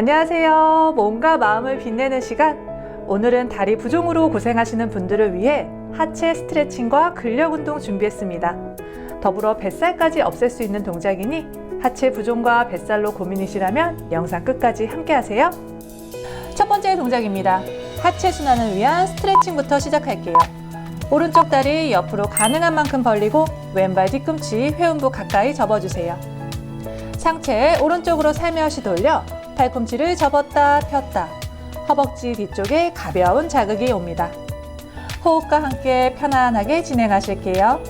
안녕하세요. 몸과 마음을 빛내는 시간. 오늘은 다리 부종으로 고생하시는 분들을 위해 하체 스트레칭과 근력 운동 준비했습니다. 더불어 뱃살까지 없앨 수 있는 동작이니 하체 부종과 뱃살로 고민이시라면 영상 끝까지 함께 하세요. 첫 번째 동작입니다. 하체 순환을 위한 스트레칭부터 시작할게요. 오른쪽 다리 옆으로 가능한 만큼 벌리고 왼발 뒤꿈치 회음부 가까이 접어주세요. 상체 오른쪽으로 살며시 돌려 팔꿈치를 접었다 폈다. 허벅지 뒤쪽에 가벼운 자극이 옵니다. 호흡과 함께 편안하게 진행하실게요.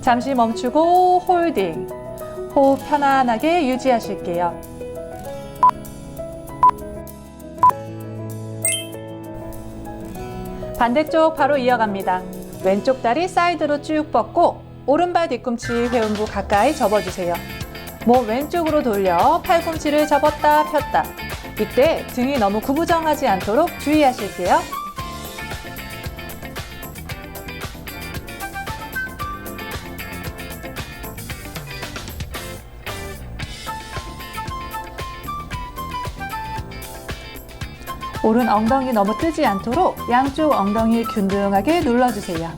잠시 멈추고 홀딩. 호흡 편안하게 유지하실게요. 반대쪽 바로 이어갑니다. 왼쪽 다리 사이드로 쭉 뻗고 오른발 뒤꿈치 회음부 가까이 접어주세요. 몸 왼쪽으로 돌려 팔꿈치를 접었다 폈다. 이때 등이 너무 구부정하지 않도록 주의하실게요. 오른 엉덩이 너무 뜨지 않도록 양쪽 엉덩이 균등하게 눌러주세요.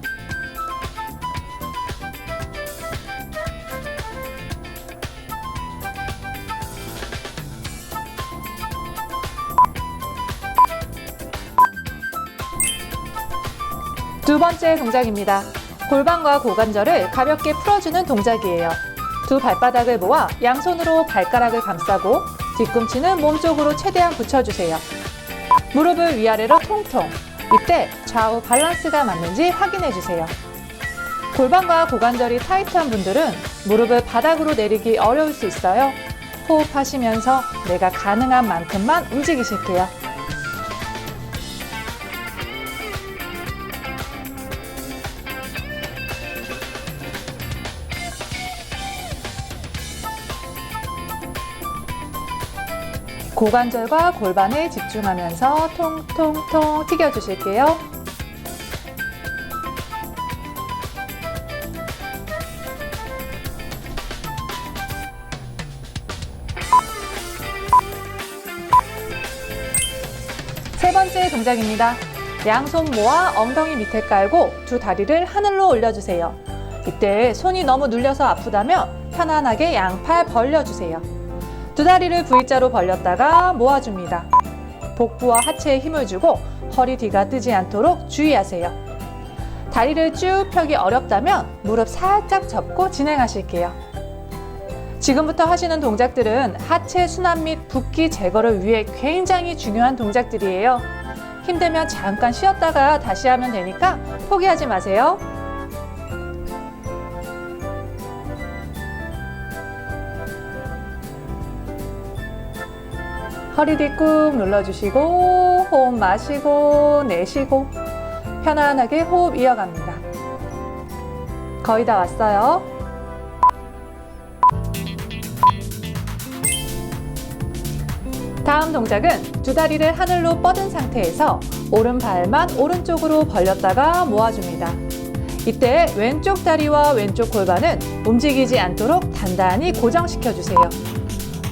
두 번째 동작입니다. 골반과 고관절을 가볍게 풀어주는 동작이에요. 두 발바닥을 모아 양손으로 발가락을 감싸고 뒤꿈치는 몸쪽으로 최대한 붙여주세요. 무릎을 위아래로 통통. 이때 좌우 밸런스가 맞는지 확인해 주세요. 골반과 고관절이 타이트한 분들은 무릎을 바닥으로 내리기 어려울 수 있어요. 호흡하시면서 내가 가능한 만큼만 움직이실게요. 고관절과 골반에 집중하면서 통통통 튀겨주실게요. 세 번째 동작입니다. 양손 모아 엉덩이 밑에 깔고 두 다리를 하늘로 올려주세요. 이때 손이 너무 눌려서 아프다면 편안하게 양팔 벌려주세요. 두 다리를 V자로 벌렸다가 모아줍니다. 복부와 하체에 힘을 주고 허리 뒤가 뜨지 않도록 주의하세요. 다리를 쭉 펴기 어렵다면 무릎 살짝 접고 진행하실게요. 지금부터 하시는 동작들은 하체 순환 및 붓기 제거를 위해 굉장히 중요한 동작들이에요. 힘들면 잠깐 쉬었다가 다시 하면 되니까 포기하지 마세요. 허리 뒤꾹 눌러주시고 호흡 마시고 내쉬고 편안하게 호흡 이어갑니다. 거의 다 왔어요. 다음 동작은 두 다리를 하늘로 뻗은 상태에서 오른발만 오른쪽으로 벌렸다가 모아줍니다. 이때 왼쪽 다리와 왼쪽 골반은 움직이지 않도록 단단히 고정시켜 주세요.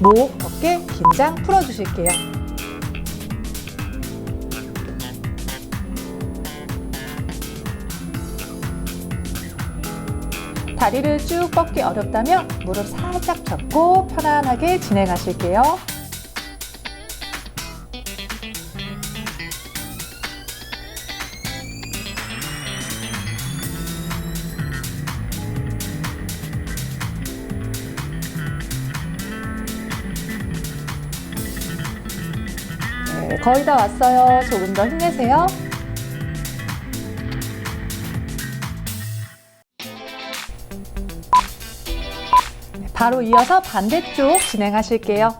목, 어깨 긴장 풀어주실게요. 다리를 쭉 뻗기 어렵다면 무릎 살짝 접고 편안하게 진행하실게요. 거의 다 왔어요. 조금 더 힘내세요. 네, 바로 이어서 반대쪽 진행하실게요.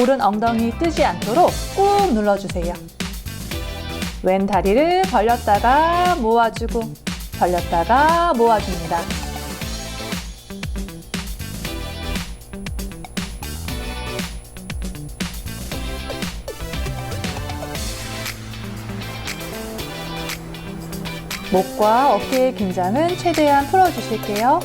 오른 엉덩이 뜨지 않도록 꾹 눌러주세요. 왼 다리를 벌렸다가 모아주고 벌렸다가 모아줍니다. 목과 어깨의 긴장은 최대한 풀어주실게요.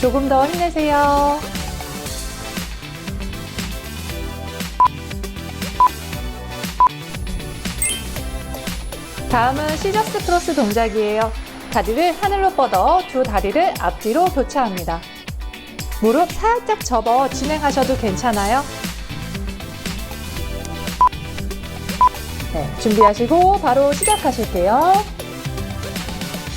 조금 더 힘내세요. 다음은 시저스 크로스 동작이에요. 다리를 하늘로 뻗어 두 다리를 앞뒤로 교차합니다. 무릎 살짝 접어 진행하셔도 괜찮아요. 네, 준비하시고 바로 시작하실게요.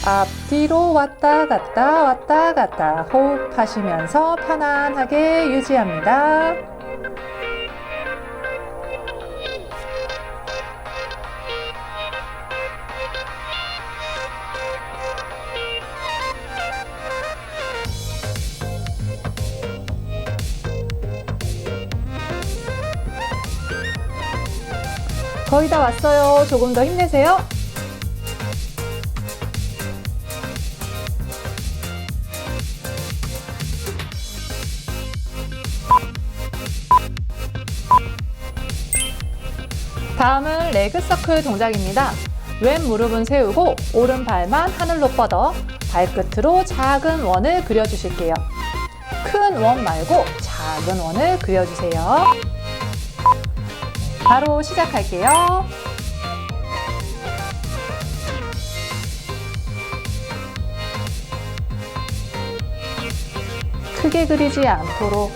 앞뒤로 왔다 갔다 왔다 갔다 호흡하시면서 편안하게 유지합니다. 거의 다 왔어요. 조금 더 힘내세요. 다음은 레그 서클 동작입니다. 왼 무릎은 세우고 오른 발만 하늘로 뻗어 발끝으로 작은 원을 그려주실게요. 큰 원 말고 작은 원을 그려주세요. 바로 시작할게요. 크게 그리지 않도록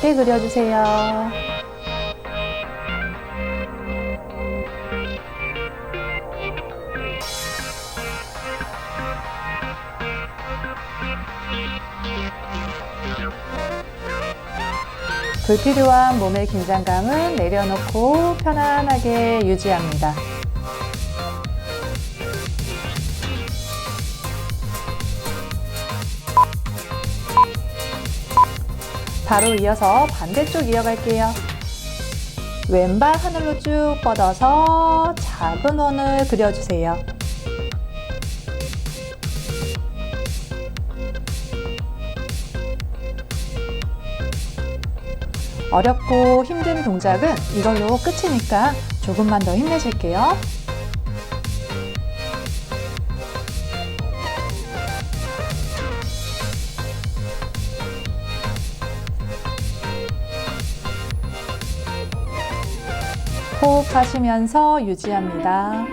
작게 그려주세요. 불필요한 몸의 긴장감은 내려놓고 편안하게 유지합니다. 바로 이어서 반대쪽 이어갈게요. 왼발 하늘로 쭉 뻗어서 작은 원을 그려주세요. 어렵고 힘든 동작은 이걸로 끝이니까 조금만 더 힘내실게요. 호흡하시면서 유지합니다.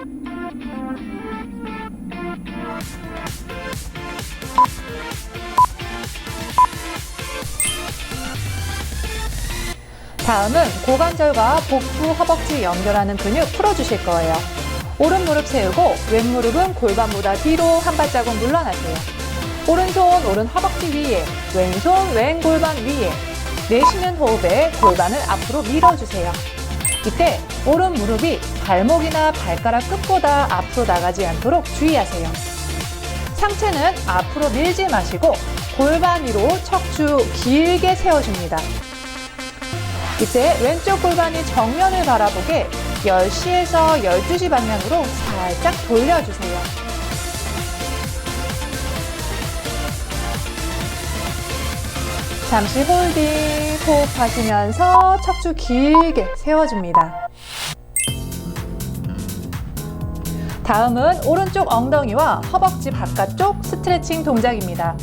다음은 고관절과 복부, 허벅지 연결하는 근육 풀어주실 거예요. 오른 무릎 세우고 왼 무릎은 골반보다 뒤로 한 발자국 물러나세요. 오른손 오른 허벅지 위에, 왼손 왼 골반 위에. 내쉬는 호흡에 골반을 앞으로 밀어주세요. 이때 오른 무릎이 발목이나 발가락 끝보다 앞으로 나가지 않도록 주의하세요. 상체는 앞으로 밀지 마시고 골반 위로 척추 길게 세워줍니다. 이때 왼쪽 골반이 정면을 바라보게 10시에서 12시 방향으로 살짝 돌려주세요. 잠시 홀딩, 호흡하시면서 척추 길게 세워줍니다. 다음은 오른쪽 엉덩이와 허벅지 바깥쪽 스트레칭 동작입니다.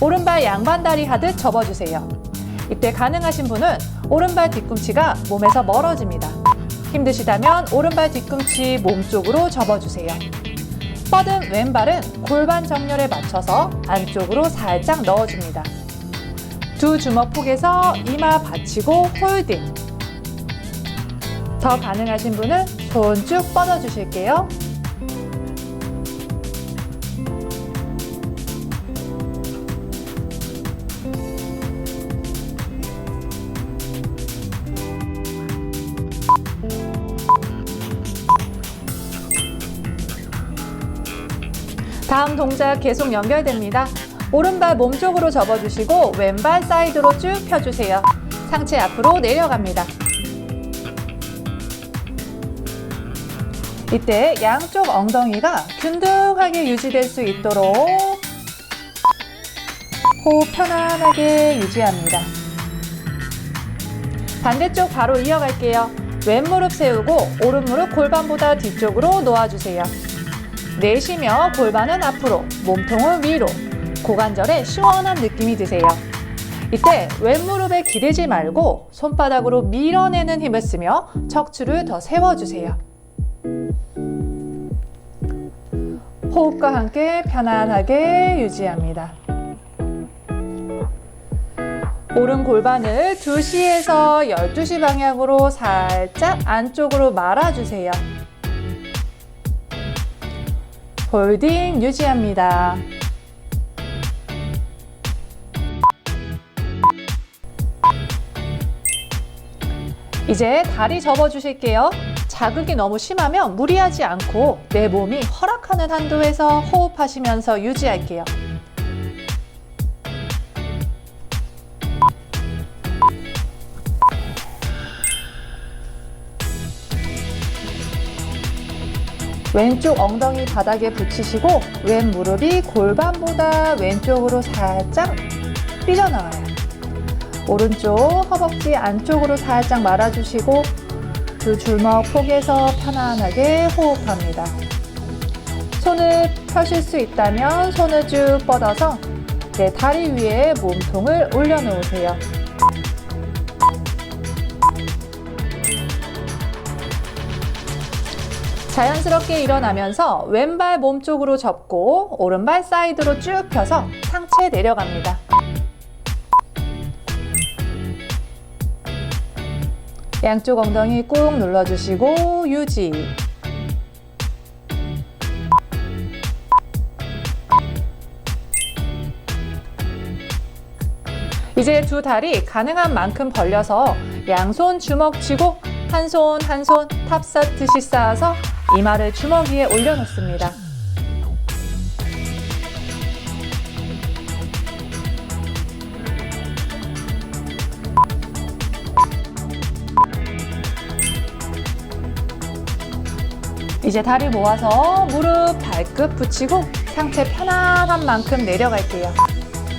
오른발 양반다리 하듯 접어주세요. 이때 가능하신 분은 오른발 뒤꿈치가 몸에서 멀어집니다. 힘드시다면 오른발 뒤꿈치 몸쪽으로 접어주세요. 뻗은 왼발은 골반 정렬에 맞춰서 안쪽으로 살짝 넣어줍니다. 두 주먹 폭에서 이마 받치고 홀딩. 더 가능하신 분은 손 쭉 뻗어주실게요. 다음 동작 계속 연결됩니다. 오른발 몸쪽으로 접어주시고 왼발 사이드로 쭉 펴주세요. 상체 앞으로 내려갑니다. 이때 양쪽 엉덩이가 균등하게 유지될 수 있도록 호흡 편안하게 유지합니다. 반대쪽 바로 이어갈게요. 왼 무릎 세우고 오른 무릎 골반보다 뒤쪽으로 놓아주세요. 내쉬며 골반은 앞으로, 몸통은 위로, 고관절에 시원한 느낌이 드세요. 이때 왼무릎에 기대지 말고 손바닥으로 밀어내는 힘을 쓰며 척추를 더 세워주세요. 호흡과 함께 편안하게 유지합니다. 오른 골반을 2시에서 12시 방향으로 살짝 안쪽으로 말아주세요. 홀딩 유지합니다. 이제 다리 접어주실게요. 자극이 너무 심하면 무리하지 않고 내 몸이 허락하는 한도에서 호흡하시면서 유지할게요. 왼쪽 엉덩이 바닥에 붙이시고 왼 무릎이 골반보다 왼쪽으로 살짝 삐져나와요. 오른쪽 허벅지 안쪽으로 살짝 말아주시고 두 줄목 포개서 편안하게 호흡합니다. 손을 펴실 수 있다면 손을 쭉 뻗어서 내 다리 위에 몸통을 올려놓으세요. 자연스럽게 일어나면서 왼발 몸쪽으로 접고 오른발 사이드로 쭉 펴서 상체 내려갑니다. 양쪽 엉덩이 꾹 눌러주시고 유지. 이제 두 다리 가능한 만큼 벌려서 양손 주먹 쥐고 한 손 한 손 탑사듯이 쌓아서 이마를 주먹 위에 올려놓습니다. 이제 다리 모아서 무릎 발끝 붙이고 상체 편안한 만큼 내려갈게요.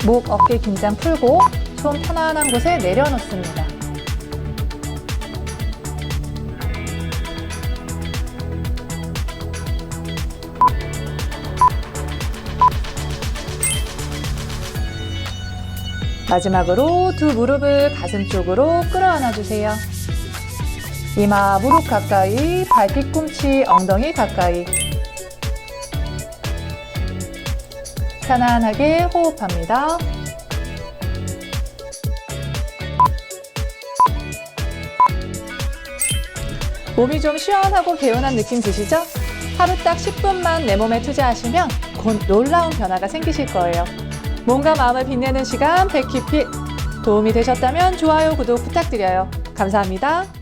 목, 어깨 긴장 풀고 손 편안한 곳에 내려놓습니다. 마지막으로 두 무릎을 가슴 쪽으로 끌어안아 주세요. 이마 무릎 가까이, 발 뒤꿈치 엉덩이 가까이. 편안하게 호흡합니다. 몸이 좀 시원하고 개운한 느낌 드시죠? 하루 딱 10분만 내 몸에 투자하시면 곧 놀라운 변화가 생기실 거예요. 몸과 마음을 빛내는 시간 백키핏 도움이 되셨다면 좋아요, 구독 부탁드려요. 감사합니다.